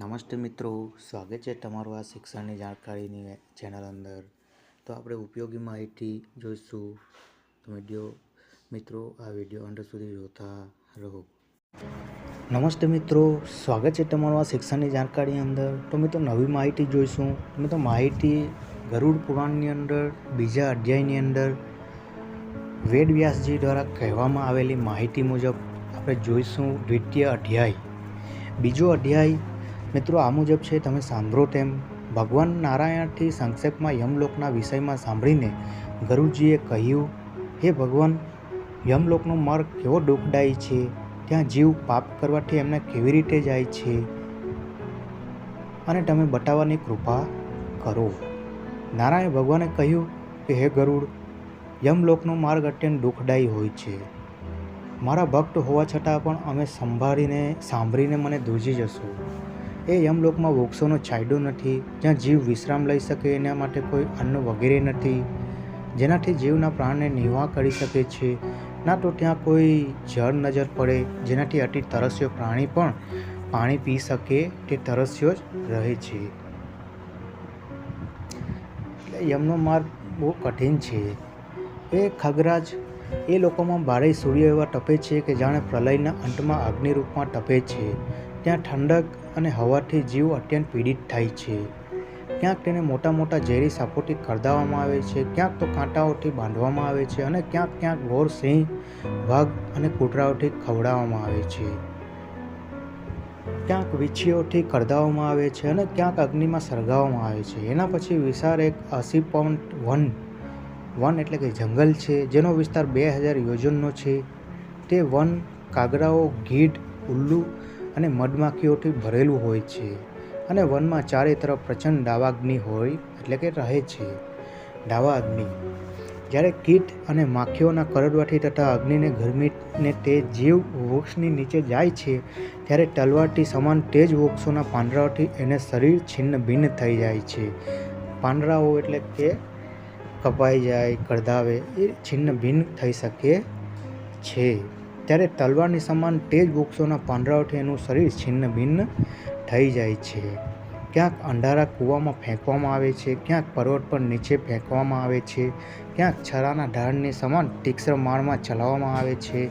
નમસ્તે મિત્રો, સ્વાગત છે તમારું આ શિક્ષણની જાણકારીની ચેનલ અંદર. તો આપણે ઉપયોગી માહિતી જોઈશું. તો વીડિયો, મિત્રો, આ વીડિયો અંદર સુધી જોતા રહો. નમસ્તે મિત્રો, સ્વાગત છે તમારું આ શિક્ષણની જાણકારી અંદર. તો મિત્રો, નવી માહિતી જોઈશું. મિત્રો, માહિતી ગરુડ પુરાણની અંદર, બીજા અધ્યાયની અંદર વેદ વ્યાસજી દ્વારા કહેવામાં આવેલી માહિતી મુજબ આપણે જોઈશું દ્વિતીય અધ્યાય. બીજો અધ્યાય મિત્રો, આ મુજબ છે, તમે સાંભળો તેમ, ભગવાન નારાયણથી સંક્ષેપમાં યમલોકના વિષયમાં સાંભળીને ગરુડજીએ કહ્યું, હે ભગવાન, યમલોકનો માર્ગ કેવો દુઃખદાયી છે? ત્યાં જીવ પાપ કરવાથી એમને કેવી રીતે જાય છે? અને તમે બતાવવાની કૃપા કરો. નારાયણ ભગવાને કહ્યું કે, હે ગરુડ, યમલોકનો માર્ગ અત્યંત દુઃખદાયી હોય છે. મારા ભક્ત હોવા છતાં પણ અમે સંભાળીને, સાંભળીને મને ધ્રુજી જશો. એ યમલોકમાં વૃક્ષોનો છાંયડો નથી, જ્યાં જીવ વિશ્રામ લઈ શકે એના માટે કોઈ અન્ન વગેરે નથી. જેનાથી જીવના પ્રાણને નિર્વાહ કરી શકે છે. ના તો ત્યાં કોઈ જળ નજર પડે, જેનાથી અતિ તરસ્યો પ્રાણી પણ પાણી પી શકે, તે તરસ્યો જ રહે છે. એટલે યમનો માર્ગ બહુ કઠિન છે. એ ખગરાજ, એ લોકોમાં ભારે સૂર્ય એવા ટપે છે કે જાણે પ્રલયના અંતમાં અગ્નિ રૂપમાં ટપે છે. ત્યાં ઠંડક અને હવાથી જીવ અત્યંત પીડિત થાય છે. ક્યાંક તેને મોટા મોટા ઝેરી સાપોથી ખરદાવવામાં આવે છે, ક્યાંક તો કાંટાઓથી બાંધવામાં આવે છે અને ક્યાંક ક્યાંક ગોર સિંહ, વાઘ અને કૂતરાઓથી ખવડાવવામાં આવે છે. ક્યાંક વીછીઓથી ખરદાવવામાં આવે છે અને ક્યાંક અગ્નિમાં સળગાવવામાં આવે છે. એના પછી વિશાળ એક અસી પોઈન્ટ વન વન એટલે કે જંગલ છે, જેનો વિસ્તાર બે હજાર યોજનનો છે. તે વન કાગડાઓ ગીઢ ઉલ્લુ અને મધમાખીઓથી ભરેલું હોય છે અને વનમાં ચારે તરફ પ્રચંડ ડાવાગ્નિ હોય એટલે કે રહે છે. દાવા અગ્નિ જ્યારે કીટ અને માખીઓના કરડવાથી તથા અગ્નિને ગરમીને તે જીવ વૃક્ષની નીચે જાય છે, ત્યારે તલવારથી સમાન તે જ વૃક્ષોના પાંદડાઓથી એને શરીર છિન્ન ભિન્ન થઈ જાય છે. પાંદડાઓ એટલે કે કપાઈ જાય કડદાવે એ છિન્ન ભિન્ન થઈ શકે છે. ત્યારે તલવારની સમાન તે જ વૃક્ષોના પાંદડાઓથી એનું શરીર છિન્ન ભિન્ન થઈ જાય છે. ક્યાંક અંધારા કૂવામાં ફેંકવામાં આવે છે, ક્યાંક પર્વત પર નીચે ફેંકવામાં આવે છે, ક્યાંક છરાના ઢાળની સમાન તીક્ષ્ણ માળમાં ચલાવવામાં આવે છે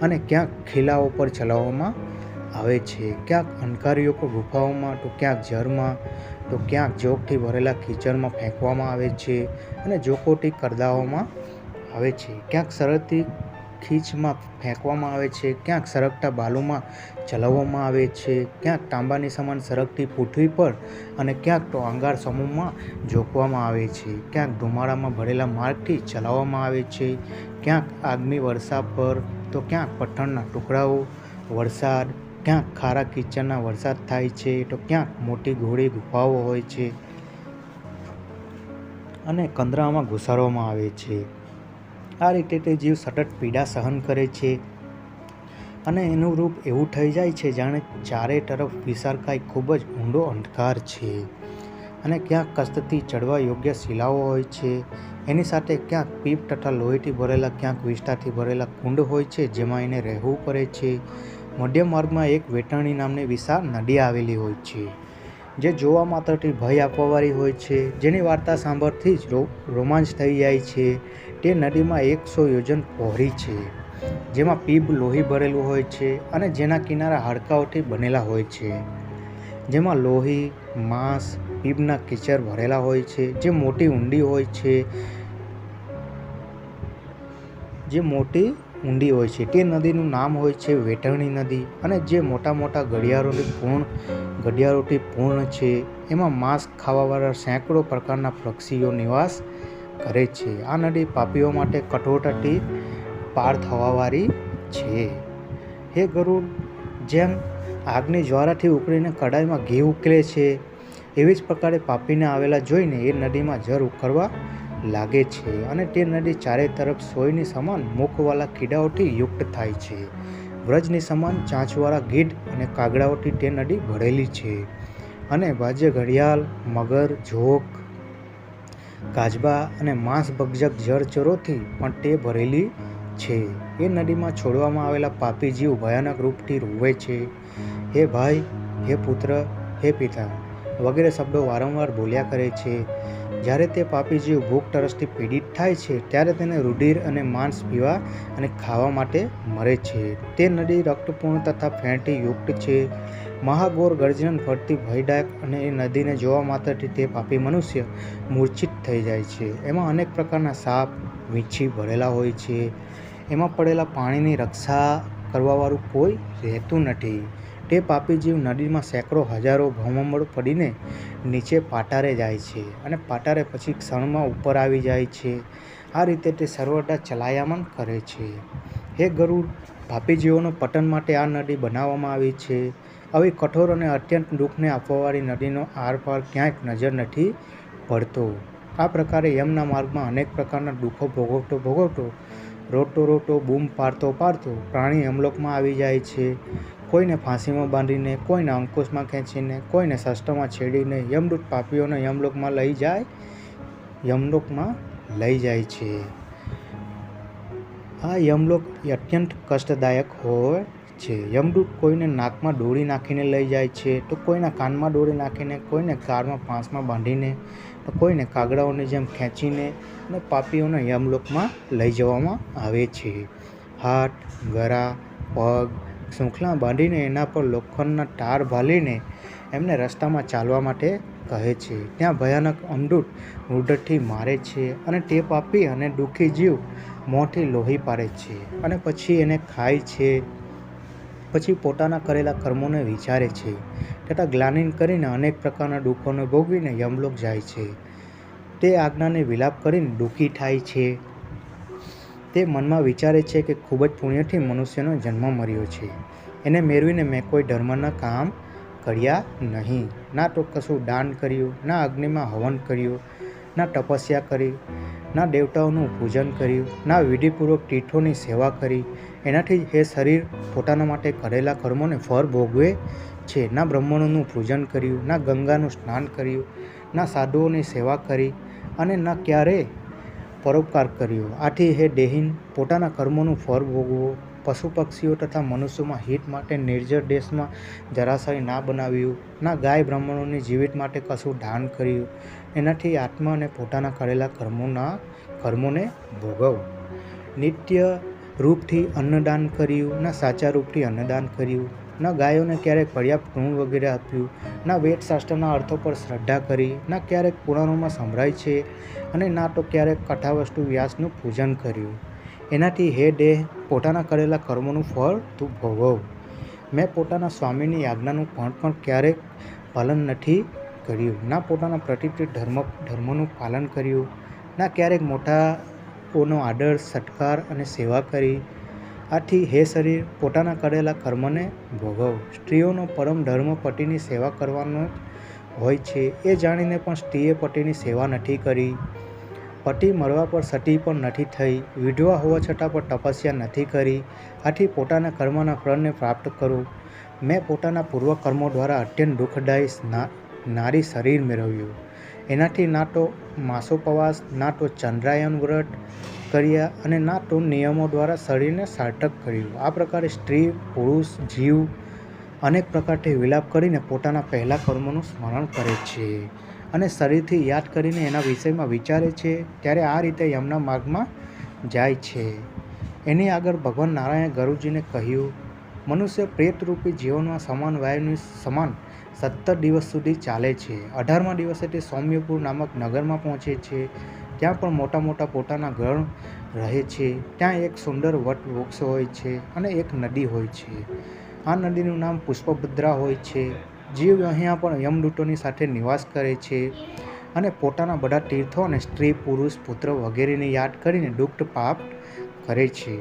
અને ક્યાંક ખીલાઓ પર ચલાવવામાં આવે છે. ક્યાંક અંધકારીઓ પર ગુફાઓમાં, તો ક્યાંક ઝરમાં તો ક્યાંક જોગથી ભરેલા કીચડમાં ફેંકવામાં આવે છે અને જોકોટી કરદાઓમાં આવે છે. ક્યાંક સરળથી ખીચમાં ફેંકવામાં આવે છે, ક્યાંક સરકતા બાલુમાં ચલાવવામાં આવે છે, ક્યાંક તાંબાની સમાન સરકતી પૃથ્વી પર અને ક્યાંક તો અંગાર સમૂહમાં જોખવામાં આવે છે, ક્યાંક ધુમાડામાં ભરેલા માર્ગથી ચલાવવામાં આવે છે, ક્યાંક આગની વર્ષા પર તો ક્યાંક પઠણના ટુકડાઓ, વરસાદ, ક્યાંક ખારા કિચનના વરસાદ થાય છે તો ક્યાંક મોટી ઘોડી ગુફાઓ હોય છે અને કંદરામાં ઘુસાડવામાં આવે છે. આ રીતે તે જીવ સતત પીડા સહન કરે છે અને એનું રૂપ એવું થઈ જાય છે, જાણે ચારે તરફ વિશાળકાય ખૂબ જ ઊંડો અંધકાર છે. અને ક્યાંક કસ્તથી ચડવા યોગ્ય શિલાઓ હોય છે. એની સાથે ક્યાંક પીપ તથા લોહીથી ભરેલા, ક્યાંક વિસ્તારથી ભરેલા કુંડ હોય છે, જેમાં એને રહેવું પડે છે. મધ્ય માર્ગમાં એક વેટાણી નામની વિશાળ નદી આવેલી હોય છે, જે જોવા માત્રથી ભય આપવાવાળી હોય છે. જેની વાર્તા સાંભળથી જ રો, રોમાંચ થઈ જાય છે. તે નદીમાં એકસો યોજન પહોળી છે, જેમાં પીબ લોહી ભરેલું હોય છે અને જેના કિનારા હાડકાઓથી બનેલા હોય છે. જેમાં લોહી, માંસ, પીબના કિચર ભરેલા હોય છે, જે મોટી ઊંડી હોય છે, જે મોટી ઊંડી હોય છે. તે નદીનું નામ હોય છે વેટરણી નદી અને જે મોટા મોટા ઘડિયાળોથી પૂર્ણ ઘડિયાળોથી પૂર્ણ છે. એમાં માંસ ખાવાવાળા સેંકડો પ્રકારના પક્ષીઓ નિવાસ કરે છે. આ નદી પાપીઓ માટે કઠોરતાથી પાર થવાવાળી છે. હે ગરુડ, જેમ આગની જ્વારાથી ઉકળીને કડાઈમાં ઘી ઉકળે છે, એવી જ પ્રકારે પાપીને આવેલા જોઈને એ નદીમાં જર ઉકળવા લાગે છે અને તે નદી ચારે તરફ સોયની સમાન મુખવાળા કીડાઓથી યુક્ત થાય છે. વ્રજની સમાન ચાંચવાળા ગીઢ અને કાગડાઓથી તે નદી ભરેલી છે અને બાજે ઘડિયાળ, મગર જોક કાચબા અને માંસભક્ષક જળચરોથી પણ તે ભરેલી છે. એ નદીમાં છોડવામાં આવેલા પાપી જીવ ભયાનક રૂપથી રૂવે છે. હે ભાઈ, હે પુત્ર, હે પિતા વગેરે શબ્દો વારંવાર બોલ્યા કરે છે. જ્યારે તે પાપી જીવ ભૂખ તરસથી પીડિત થાય છે, ત્યારે તેને રુધિર અને માંસ પીવા અને ખાવા માટે મરે છે. તે નદી રક્તપૂર્ણ તથા ફેંટી યુક્ત છે. મહાગોર ગર્જન ફરતી ભયદાયક અને એ નદીને જોવા માત્રથી તે પાપી મનુષ્ય મૂર્છિત થઈ જાય છે. એમાં અનેક પ્રકારના સાપ, વીંછી ભરેલા હોય છે. એમાં પડેલા પાણીની રક્ષા કરવાવાળું કોઈ રહેતું નથી. તે પાપી જીવ નદીમાં સેંકડો હજારો ભમમડ પડીને નીચે પાટારે જાય છે અને પાટારે પછી ક્ષણમાં ઉપર આવી જાય છે. આ રીતે તે સર્વદા ચલાયમાન કરે છે. હે ગરુડ પાપી જીવોનો પતન માટે આ નદી બનાવવામાં આવી છે. આવી કઠોર અને અત્યંત દુઃખને આપવાવાળી નદીનો આરપાર ક્યાંક નજર નથી પડતો. આ પ્રકારે યમના માર્ગમાં અનેક પ્રકારના દુઃખો ભોગવતો ભોગવતો રોટો રોટો બૂમ પાડતો પાડતો પ્રાણી યમલોકમાં આવી જાય છે. કોઈને ફાંસીમાં બાંધીને, કોઈને અંકુશમાં ખેંચીને, કોઈને શસ્ત્રમાં છેડીને યમદૂત પાપીઓને યમલોકમાં લઈ જાય, યમલોકમાં લઈ જાય છે. આ યમલોક અત્યંત કષ્ટદાયક હોય છે. યમદૂત કોઈને નાકમાં દોરી નાખીને લઈ જાય છે, તો કોઈના કાનમાં દોરી નાખીને, કોઈને કારમાં પાંસમાં બાંધીને, તો કોઈને કાગડાઓની જેમ ખેંચીને અને પાપીઓને યમલોકમાં લઈ જવામાં આવે છે. હાથ ગરા પગ શૃંખલા બાંધીને એના પર લોખંડના તાર ભાલીને એમને રસ્તામાં ચાલવા માટે કહે છે. ત્યાં ભયાનક અમૃત મૃદથી મારે છે અને ટેપ આપી અને દુઃખી જીવ મોંથી લોહી પાડે છે અને પછી એને ખાય છે. પછી પોતાના કરેલા કર્મોને વિચારે છે. તથા ગ્લાનિન કરીને અનેક પ્રકારના દુઃખોને ભોગવીને યમલોક જાય છે. તે આજ્ઞાને વિલાપ કરીને દુઃખી થાય છે. તે મનમાં વિચારે છે કે ખૂબ જ પુણ્યથી મનુષ્યનો જન્મ મળ્યો છે. એને મેળવીને મેં કોઈ ધર્મના કામ કર્યા નહીં. ના તો કશું દાન કર્યું, ના અગ્નિમાં હવન કર્યું, ના તપસ્યા કરી, ના દેવતાઓનું પૂજન કર્યું, ના વિધિપૂર્વક તીર્થોની સેવા કરી. એનાથી એ શરીર પોતાના માટે કરેલા કર્મોને ફળ ભોગવે છે. ના બ્રાહ્મણોનું પૂજન કર્યું, ના ગંગાનું સ્નાન કર્યું, ના સાધુઓની સેવા કરી અને ના ક્યારેય પરોપકાર કર્યો. આથી હે દેહીન પોતાના કર્મોનું ફળ ભોગવો, પશુ પક્ષીઓ તથા મનુષ્યોમાં હિત માટે નિર્જર દેશમાં જરાશય ના બનાવ્યું, ના ગાય બ્રાહ્મણોની જીવિત માટે કશું દાન કર્યું. એનાથી આત્મા અને પોતાના કરેલા કર્મોના, કર્મોને ભોગવ. નિત્ય રૂપથી અન્નદાન કર્યું, ના સાચા રૂપથી અન્નદાન કર્યું. ના ગાયોને ક્યારેક પર્યાપ્ત ગુણ વગેરે આપ્યું, ના વેદશાસ્ત્રના અર્થો પર શ્રદ્ધા કરી, ના ક્યારેક પુરાણોમાં સંભળાય છે અને ના તો ક્યારેક કથાવસ્તુ વ્યાસનું પૂજન કર્યું. એનાથી હે દેહ, પોતાના કરેલા કર્મોનું ફળ તું ભોગવ. મેં પોતાના સ્વામીની આજ્ઞાનું પણ પણ ક્યારેક પાલન નથી કર્યું. ના પોતાના પ્રતિષ્ઠિત ધર્મ, ધર્મનું પાલન કર્યું. ના ક્યારેક મોટાઓનો આદર, સત્કાર અને સેવા કરી. આથી હે શરીર, પોતાના કરેલા કર્મને ભોગવ. સ્ત્રીઓનો પરમ ધર્મ પતિની સેવા કરવાનો હોય છે, એ જાણીને પણ સ્ત્રીએ પતિની સેવા નથી કરી. પતિ મરવા પર સતી પણ નથી થઈ, વિધવા હોવા છતાં પણ તપસ્યા નથી કરી. આથી પોતાના કર્મના ફળને પ્રાપ્ત કરો. મેં પોતાના પૂર્વ કર્મો દ્વારા અત્યંત દુઃખદાયી નારી શરીર મેળવ્યું. એનાથી ના તો માસોપવાસ ના તો ચંદ્રાયન વ્રત કર્યા અને ના તો નિયમો દ્વારા શરીરને સાર્થક કર્યું. આ પ્રકારે સ્ત્રી, પુરુષ, જીવ અનેક પ્રકારથી વિલાપ કરીને પોતાના પહેલાં કર્મોનું સ્મરણ કરે છે અને શરીરથી યાદ કરીને એના વિષયમાં વિચારે છે, ત્યારે આ રીતે યમના માર્ગમાં જાય છે. એની આગળ ભગવાન નારાયણ ગરુજીને કહ્યું, મનુષ્ય પ્રેતરૂપી જીવનમાં સમાન વાયુની સમાન સત્તર દિવસ સુધી ચાલે છે. અઢારમા દિવસે તે સૌમ્યપુર નામક નગરમાં પહોંચે છે. ત્યાં પણ મોટા મોટા પોતાના ગણ રહે છે. ત્યાં એક સુંદર વટ વૃક્ષ હોય છે અને એક નદી હોય છે. આ નદીનું નામ પુષ્પભદ્રા હોય છે. જીવ અહીંયા પણ યમદૂતોની સાથે નિવાસ કરે છે અને પોતાના બધા તીર્થો અને સ્ત્રી, પુરુષ, પુત્ર વગેરેને યાદ કરીને દુઃખ પાપ કરે છે.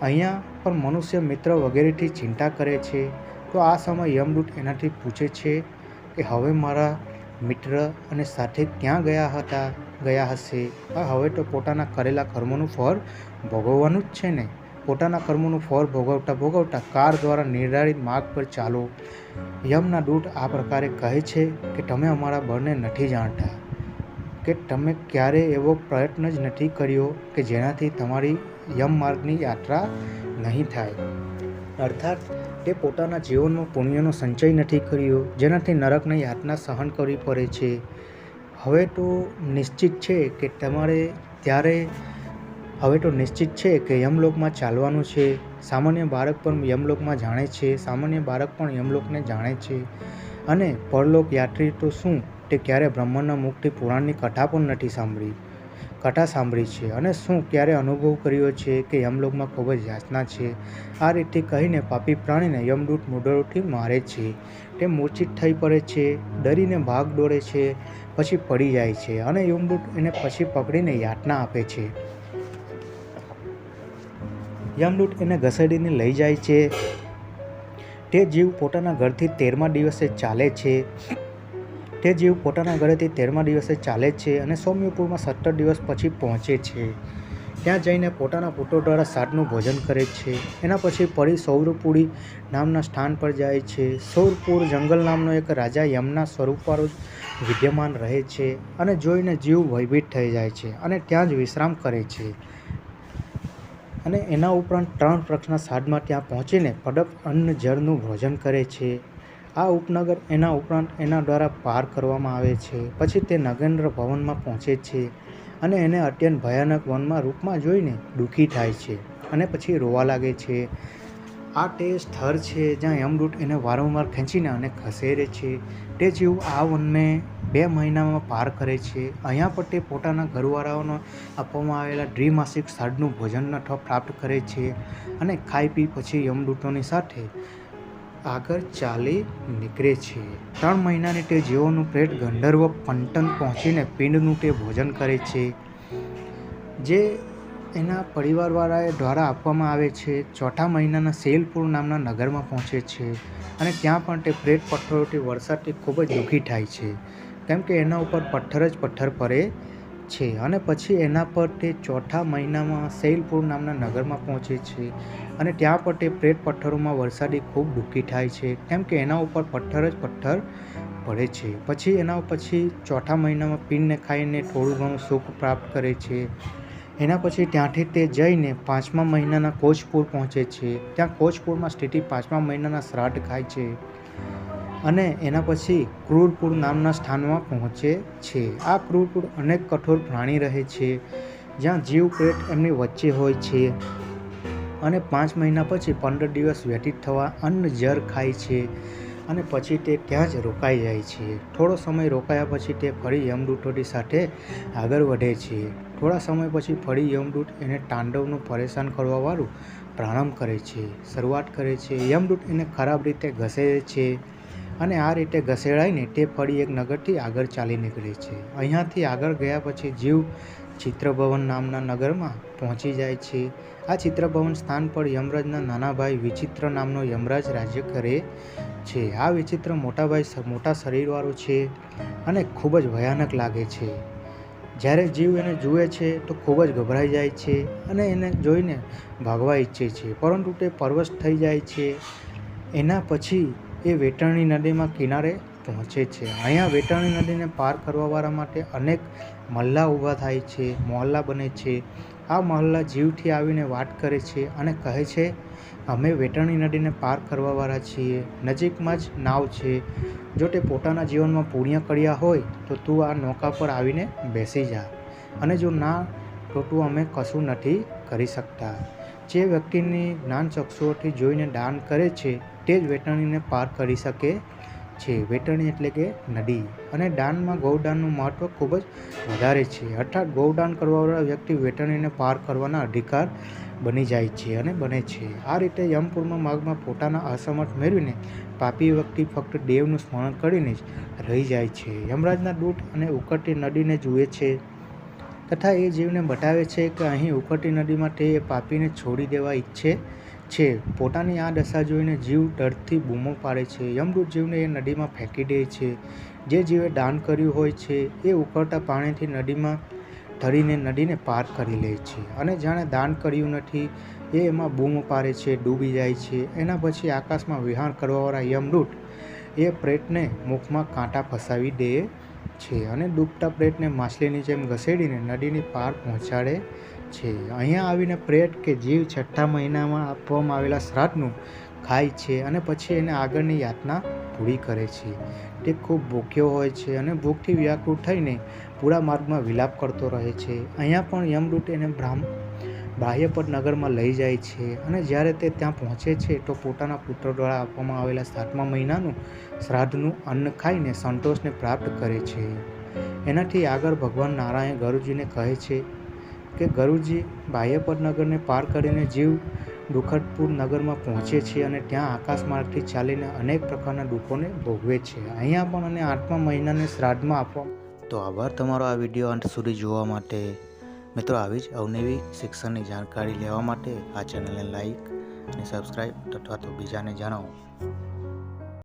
અહીંયા પણ મનુષ્ય મિત્ર વગેરેથી ચિંતા કરે છે. તો આ સમય યમદૂત એનાથી પૂછે છે કે હવે મારા મિત્ર અને સાથે ક્યાં ગયા હતા, ગયા હશે? હવે તો પોતાના કરેલા કર્મોનું ફળ ભોગવવાનું જ છે ને? પોતાના કર્મોનું ફળ ભોગવતા ભોગવતા કાર દ્વારા નિર્ધારિત માર્ગ પર ચાલો. યમના દૂત આ પ્રકારે કહે છે કે તમે અમારા બળને નથી જાણતા, કે તમે ક્યારે એવો પ્રયત્ન જ નથી કર્યો કે જેનાથી તમારી યમ માર્ગની યાત્રા નહીં થાય. અર્થાત તે પોતાના જીવનમાં પુણ્યનો સંચય નથી કર્યો, જેનાથી નરકની યાતના સહન કરવી પડે છે. હવે તો નિશ્ચિત છે કે તમારે ત્યારે, હવે તો નિશ્ચિત છે કે યમલોકમાં ચાલવાનું છે. સામાન્ય બાળક પણ યમલોકમાં જાણે છે, સામાન્ય બાળક પણ યમલોકને જાણે છે. અને પરલોક યાત્રી તો શું? તે ક્યારે બ્રહ્માંડના મુક્તિ પુરાણની કથા પણ નથી સાંભળી. કથા સાંભળી છે અને શું ક્યારે અનુભવ કર્યો છે કે યમલોકમાં ખૂબ જ યાચના છે. આ રીતે કહીને પાપી પ્રાણીને યમદૂત મુદરોથી મારે છે. તે મૂર્છિત થઈ પડે છે, ડરીને ભાગ દોડે છે, પછી પડી જાય છે અને યમદૂત એને પછી પકડીને યાતના આપે છે. યમદૂત એને ઘસેડીને લઈ જાય છે. તે જીવ પોતાના ઘરથી તેરમા દિવસે ચાલે છે. તે જીવ પોતાના ઘરેથી તેરમા દિવસે ચાલે છે અને સૌમ્યપુરમાં સત્તર દિવસ પછી પહોંચે છે. ત્યાં જઈને પોતાના પુત્રો દ્વારા સાતનું ભોજન કરે છે. એના પછી ફરી સૌરપુરી નામના સ્થાન પર જાય છે. સૌરપુર જંગલ નામનો એક રાજા યમના સ્વરૂપવાળો વિદ્યમાન રહે છે અને જોઈને જીવ ભયભીત થઈ જાય છે અને ત્યાં જ વિશ્રામ કરે છે. અને એના ઉપરાંત ત્રણ પ્રક્ષના સાધમાં ત્યાં પહોંચીને પડપ અન્ન જળનું ભોજન કરે છે. આ ઉપનગર એના ઉપરાંત એના દ્વારા પાર કરવામાં આવે છે. પછી તે નગેન્દ્ર ભવનમાં પહોંચે છે અને એને અત્યંત ભયાનક વનમાં રૂપમાં જોઈને દુઃખી થાય છે અને પછી રોવા લાગે છે. આ તે સ્થળ છે જ્યાં યમદૂત એને વારંવાર ખેંચીને અને ખસેડે છે. તે જેવું આ વનને બે મહિનામાં પાર કરે છે. અહીંયા પર તે પોતાના ઘરવાળાઓનો આપવામાં આવેલા દ્વિમાસિક સાડનું ભોજન અથવા પ્રાપ્ત કરે છે અને ખાઈ પી પછી યમદૂતોની સાથે આગળ ચાલી નીકળે છે. ત્રણ મહિનાની તે જીવોનું પેટ ગંધર્વ પંટન પહોંચીને પિંડનું તે ભોજન કરે છે, જે એના પરિવારવાળાએ દ્વારા આપવામાં આવે છે. ચોથા મહિનાના સેલપુર નામના નગરમાં પહોંચે છે અને ત્યાં પણ તે પ્રેત પથ્થરોથી વરસાદથી ખૂબ જ દુઃખી થાય છે. કેમ કે એના ઉપર પથ્થર જ પથ્થર પડે છે અને પછી એના પર તે ચોથા મહિનામાં સૈલપુર નામના નગરમાં પહોંચે છે અને ત્યાં પર તે પ્રેત પથ્થરોમાં વરસાદી ખૂબ દુઃખી થાય છે. કેમ કે એના ઉપર પથ્થર જ પથ્થર પડે છે. પછી એના પછી ચોથા મહિનામાં પીનને ખાઈને થોડું ઘણું સુખ પ્રાપ્ત કરે છે. એના પછી ત્યાંથી તે જઈને પાંચમા મહિનાના કોચપુર પહોંચે છે. ત્યાં કોચપુરમાં સ્થિતિ પાંચમા મહિનાના શ્રાદ્ધ ખાય છે. અને એના પછી ક્રૂરપુર નામના સ્થાનમાં પહોંચે છે. આ ક્રૂરપુર અનેક કઠોર પ્રાણી રહે છે, જ્યાં જીવ પ્રેત એમની વચ્ચે હોય છે અને પાંચ મહિના પછી પંદર દિવસ વ્યતીત થવા અન્ન જર ખાય છે અને પછી તે ત્યાં જ રોકાઈ જાય છે. થોડો સમય રોકાયા પછી તે ફરી યમદૂતોની સાથે આગળ વધે છે. થોડા સમય પછી ફરી યમદૂત એને તાંડવનું પરેશાન કરવાવાળું પ્રારંભ કરે છે. શરૂઆત કરે છે. યમદૂત એને ખરાબ રીતે ઘસે છે. અને આ રીતે ઘસેડાઈને તે ફળી એક નગરથી આગળ ચાલી નીકળે છે. અહીંયાથી આગળ ગયા પછી જીવ ચિત્રભવન નામના નગરમાં પહોંચી જાય છે. આ ચિત્રભવન સ્થાન પર યમરાજના નાના ભાઈ વિચિત્ર નામનો યમરાજ રાજ્ય કરે છે. આ વિચિત્ર મોટા ભાઈ મોટા શરીરવાળો છે અને ખૂબ જ ભયાનક લાગે છે. જ્યારે જીવ એને જુએ છે તો ખૂબ જ ગભરાઈ જાય છે અને એને જોઈને ભાગવા ઈચ્છે છે. પરંતુ તે પરવશ થઈ જાય છે. એના પછી એ વેટરણી નદીમાં કિનારે પહોંચે છે. અહીંયા વેટરણી નદીને પાર કરવાવાળા માટે અનેક મહલ્લા ઊભા થાય છે, મોહલ્લા બને છે. આ મહલ્લા જીવથી આવીને વાત કરે છે અને કહે છે, અમે વેટરણી નદીને પાર કરવાવાળા છીએ. નજીકમાં જ નાવ છે. જો તે પોતાના જીવનમાં પુણ્ય કર્યા હોય, તો તું આ નૌકા પર આવીને બેસી જા. અને જો ના તો તું અમે કશું નથી કરી શકતા. જે વ્યક્તિની જ્ઞાન ચક્ષુઓથી જોઈને દાન કરે છે તે જ વેટરણીને પાર કરી શકે છે. વેટરણી એટલે કે નદી. અને દાનમાં ગૌદાનનું મહત્ત્વ ખૂબ જ વધારે છે. અર્થાત ગૌદાન કરવાવાળા વ્યક્તિ વેટરણીને પાર કરવાના અધિકાર બની જાય છે અને બને છે. આ રીતે યમપૂર્ણ માર્ગમાં પોતાના અસમર્થ મેળવીને પાપી વ્યક્તિ ફક્ત દેવનું સ્મરણ કરીને જ રહી જાય છે. યમરાજના દૂત અને ઉકળતી નદીને જુએ છે તથા એ જીવને બતાવે છે કે અહીં ઉકળતી નદીમાં તે પાપીને છોડી દેવા ઈચ્છે છે. પોતાની આ દશા જોઈને જીવ ડરથી બૂમો પાડે છે. યમદૂત જીવને એ નદીમાં ફેંકી દે છે. જે જીવે દાન કર્યું હોય છે, એ ઉકળતા પાણીથી નદીમાં ધરીને નદીને પાર કરી લે છે અને જાણે દાન કર્યું નથી, એ એમાં બૂમો પાડે છે, ડૂબી જાય છે. એના પછી આકાશમાં વિહાર કરવાવાળા યમદૂત એ પ્રેતને મુખમાં કાંટા ફસાવી દે છે અને ડૂબતા પ્રેતને માછલીની જેમ ઘસેડીને નદીની પાર પહોંચાડે છે. અહીંયા આવીને પ્રેત કે જીવ છઠ્ઠા મહિનામાં આપવામાં આવેલા શ્રાદ્ધનું ખાય છે અને પછી એને આગળની યાતના પૂરી કરે છે. તે ખૂબ ભૂખ્યો હોય છે અને ભૂખથી વ્યાકુળ થઈને પૂરા માર્ગમાં વિલાપ કરતો રહે છે. અહીંયા પણ યમદૂત એને બ્રાહ્મ બાહ્યપદ નગરમાં લઈ જાય છે અને જ્યારે તે ત્યાં પહોંચે છે તો પોતાના પુત્ર દ્વારા આપવામાં આવેલા સાતમા મહિનાનું શ્રાદ્ધનું અન્ન ખાઈને સંતોષને પ્રાપ્ત કરે છે. એનાથી આગળ ભગવાન નારાયણ ગરુજીને કહે છે કે ગરુજી બાહ્યપટ નગરને પાર કરીને જીવ દુખદપુર નગરમાં પહોંચે છે અને ત્યાં આકાશ માર્ગથી ચાલીને અનેક પ્રકારના દુઃખોને ભોગવે છે. અહીંયા પણ અને આઠમા મહિનાને શ્રાદ્ધમાં આપવા તો આભાર તમારો આ વીડિયો અંત સુધી જોવા માટે. મિત્રો, આવી જ અવનવી શિક્ષણની જાણકારી લેવા માટે આ ચેનલને લાઈક અને સબસ્ક્રાઈબ અથવા તો બીજાને જણાવો.